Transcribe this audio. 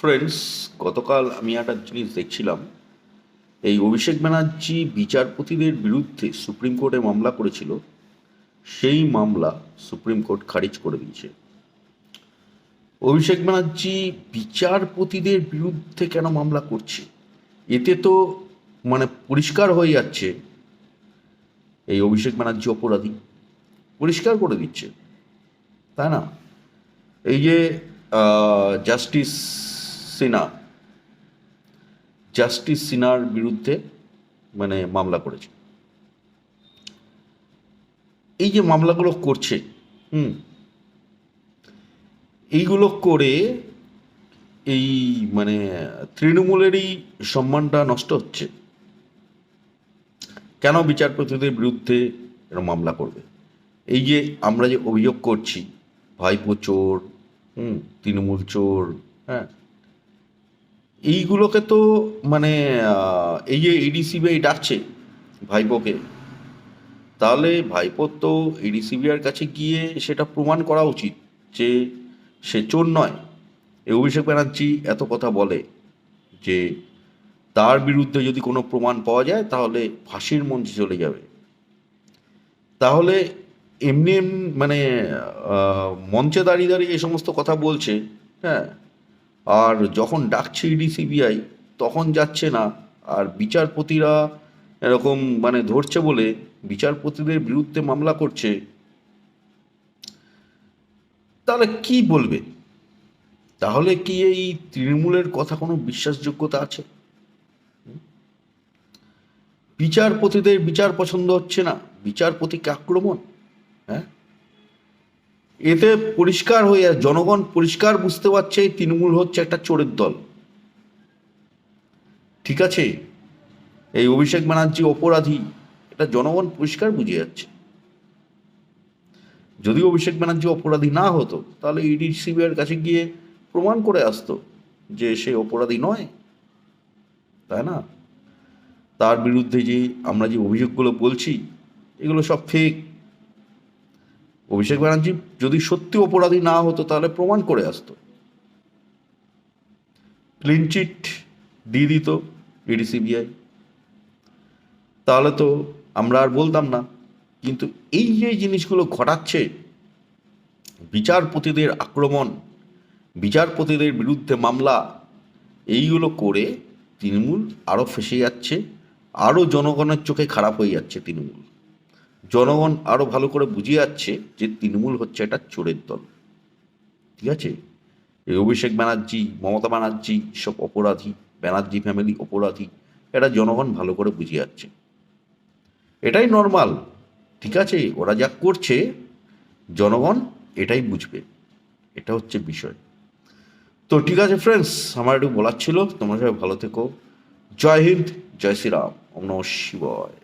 Friends গতকাল আমি একটা জিনিস দেখছিলাম। এই অভিষেক ব্যানার্জি বিচারপতিদের বিরুদ্ধে সুপ্রিম কোর্টে মামলা করেছিল। সেই মামলা সুপ্রিম কোর্ট খারিজ করে দিয়েছে। অভিষেক ব্যানার্জি বিচারপতিদের বিরুদ্ধে কেন মামলা করছে? এতে তো মানে পরিষ্কার হয়ে যাচ্ছে এই অভিষেক ব্যানার্জি অপরাধী। পরিষ্কার করে দিচ্ছে। তাই না? এই যে জাস্টিস সিনহা। জাস্টিস সিনহার বিরুদ্ধে মানে মামলা করেছে। এই যে মামলাগুলো করছে, হুম, এইগুলো করে এই মানে তৃণমূলেরই সম্মানটা নষ্ট হচ্ছে। কেন বিচারপতিদের বিরুদ্ধে এরা মামলা করবে? এই যে আমরা যে অভিযোগ করছি, ভাইপো চোর, হুম, তৃণমূল চোর হ্যাঁ এইগুলোকে তো মানে এই যে ইডিসিবিআই ডাকছে ভাইপোকে, তাহলে ভাইপোর তো ইডিসিবিআর কাছে গিয়ে সেটা প্রমাণ করা উচিত যে সে চোর নয়। এই অভিষেক ব্যানার্জি এত কথা বলে যে তার বিরুদ্ধে যদি কোনো প্রমাণ পাওয়া যায়, তাহলে ফাঁসির মঞ্চে চলে যাবে। তাহলে এমনি এমনি মানে মঞ্চে দাঁড়িয়ে দাঁড়িয়ে এই সমস্ত কথা বলছে হ্যাঁ আর যখন ডাকছে ইডি সিবিআই, তখন যাচ্ছে না। আর বিচারপতিরা এরকম মানে ধরছে বলে বিচারপতিদের বিরুদ্ধে মামলা করছে। তাহলে কি বলবে? তাহলে কি এই তৃণমূলের কথা কোনো বিশ্বাসযোগ্যতা আছে? বিচারপতিদের বিচার পছন্দ হচ্ছে না। বিচারপতিকে আক্রমণ হ্যাঁ? এতে পরিষ্কার হয়ে যায়, জনগণ পরিষ্কার বুঝতে পারছে এই তৃণমূল হচ্ছে একটা চোরের দল। ঠিক আছে? এই অভিষেক ব্যানার্জি অপরাধী, এটা জনগণ পরিষ্কার বুঝে যাচ্ছে। যদি অভিষেক ব্যানার্জি অপরাধী না হতো, তাহলে ইডি সিবিআইয়ের কাছে গিয়ে প্রমাণ করে আসতো যে সে অপরাধী নয়। তাই না? তার বিরুদ্ধে যে আমরা যে অভিযোগগুলো বলছি, এগুলো সব ফেক অভিষেক ব্যানার্জি যদি সত্যি অপরাধী না হতো, তাহলে প্রমাণ করে আসতো। ক্লিন চিট দিয়ে দিত ইডি সিবিআই। তাহলে তো আমরা আর বলতাম না। কিন্তু এই যে জিনিসগুলো ঘটাচ্ছে, বিচারপতিদের আক্রমণ, বিচারপতিদের বিরুদ্ধে মামলা, এইগুলো করে তৃণমূল আরও ফেসে যাচ্ছে আরও জনগণের চোখে খারাপ হয়ে যাচ্ছে তৃণমূল। জনগণ আরও ভালো করে বুঝে যাচ্ছে যে তৃণমূল হচ্ছে একটা চোরের দল। ঠিক আছে? এই অভিষেক ব্যানার্জি, মমতা ব্যানার্জি সব অপরাধী, ব্যানার্জি ফ্যামিলি অপরাধী এটা জনগণ ভালো করে বুঝে যাচ্ছে। এটাই নর্মাল ঠিক আছে? ওরা যা করছে, জনগণ এটাই বুঝবে। এটা হচ্ছে বিষয়। তো ঠিক আছে ফ্রেন্ডস আমার একটু বলার ছিল, তোমরা সবাই ভালো থেকো। জয় হিন্দ, জয় শ্রীরাম, ওম নমঃ শিবায়।